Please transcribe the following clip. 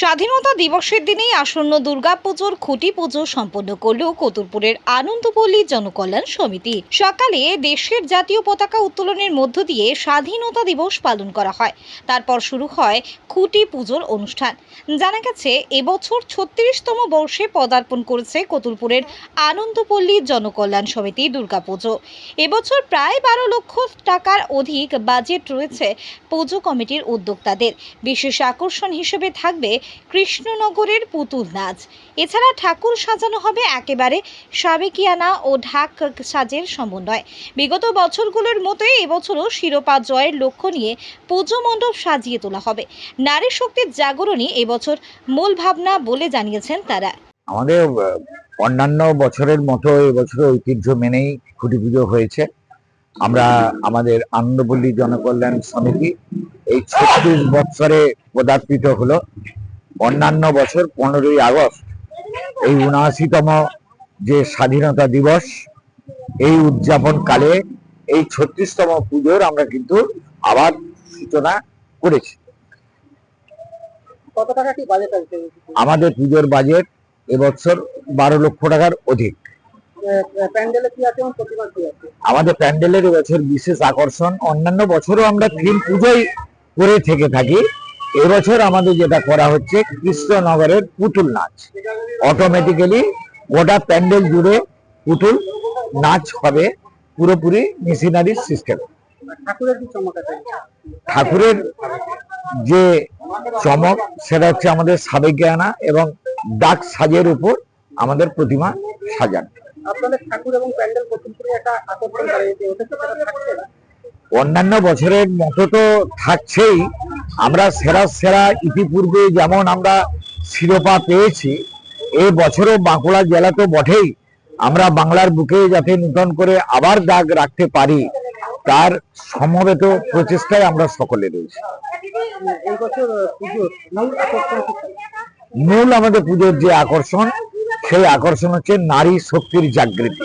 স্বাধীনতা দিবসের দিনেই আসন্ন দুর্গাপুজোর খুঁটি পুজো সম্পন্ন করল কতুলপুরের আনন্দপল্লী জনকল্যাণ সমিতি। সকালে দেশের জাতীয় পতাকা উত্তোলনের মধ্য দিয়ে স্বাধীনতা দিবস পালন করা হয়। তারপর শুরু হয় খুঁটি পুজোর অনুষ্ঠান। জানা গেছে, এবছর ছত্রিশতম বর্ষে পদার্পণ করেছে কতুলপুরের আনন্দপল্লী জনকল্যাণ সমিতি দুর্গাপুজো। এবছর প্রায় বারো লক্ষ টাকার অধিক বাজেট রয়েছে পুজো কমিটির উদ্যোক্তাদের। বিশেষ আকর্ষণ হিসেবে থাকবে কৃষ্ণনগরের পুতুল নাচ। এছাড়া ঠাকুর সাজানো হবে একেবারে সাবেকিয়ানা ও ঢাক সাজের সমন্বয়। বিগত বছরগুলোর মতোই এবছরও শিরোপা জয়ের লক্ষ্য নিয়ে পুজো মণ্ডপ সাজিয়ে তোলা হবে। নারী শক্তির জাগরণই এবছর মূল ভাবনা বলে জানিয়েছেন তারা। আমাদের অন্যান্য বছরের মতো এবছর ঐতিহ্য মেনেই খুঁটি পুজো হয়েছে। আমরা আমাদের আনন্দপল্লী জনকল্যাণ সমিতি এই ছত্রিশ বৎসরে পদার্পিত হলো। অন্যান্য বছর পনেরোই আগস্ট এই উনআশিতম যে স্বাধীনতা দিবস এই উদযাপন কালে এই ছত্রিশতম পুজোর আমরা কিন্তু আবার সূচনা করেছি। আমাদের পুজোর বাজেট এবছর বারো লক্ষ টাকার অধিক। আমাদের প্যান্ডেলের এবছর বিশেষ আকর্ষণ অন্যান্য বছরও আমরা থিম পুজোই করে থেকে থাকি। এবছর আমাদের যেটা করা হচ্ছে কৃষ্ণনগরের পুতুল নাচ। অটোমেটিক্যালি গোটা প্যান্ডেল জুড়ে পুতুল নাচ হবে পুরোপুরি মেশিনারি সিস্টেম। ঠাকুরের যে চমক সেটা হচ্ছে আমাদের সাবেকিয়ানা এবং ডাক সাজের উপর আমাদের প্রতিমা সাজান। অন্যান্য বছরের মতো তো থাকছেই আমরা সেরা সেরা ইতিপূর্বে যেমন আমরা শিরোপা পেয়েছি, এ বছরও বাঁকুড়া জেলা তো বটেই আমরা বাংলার বুকে যাতে নূতন করে আবার দাগ রাখতে পারি, তার সমবেত প্রচেষ্টায় আমরা সকলে রয়েছি? মূল আমাদের পুজোর যে আকর্ষণ, সেই আকর্ষণ হচ্ছে নারী শক্তির জাগৃতি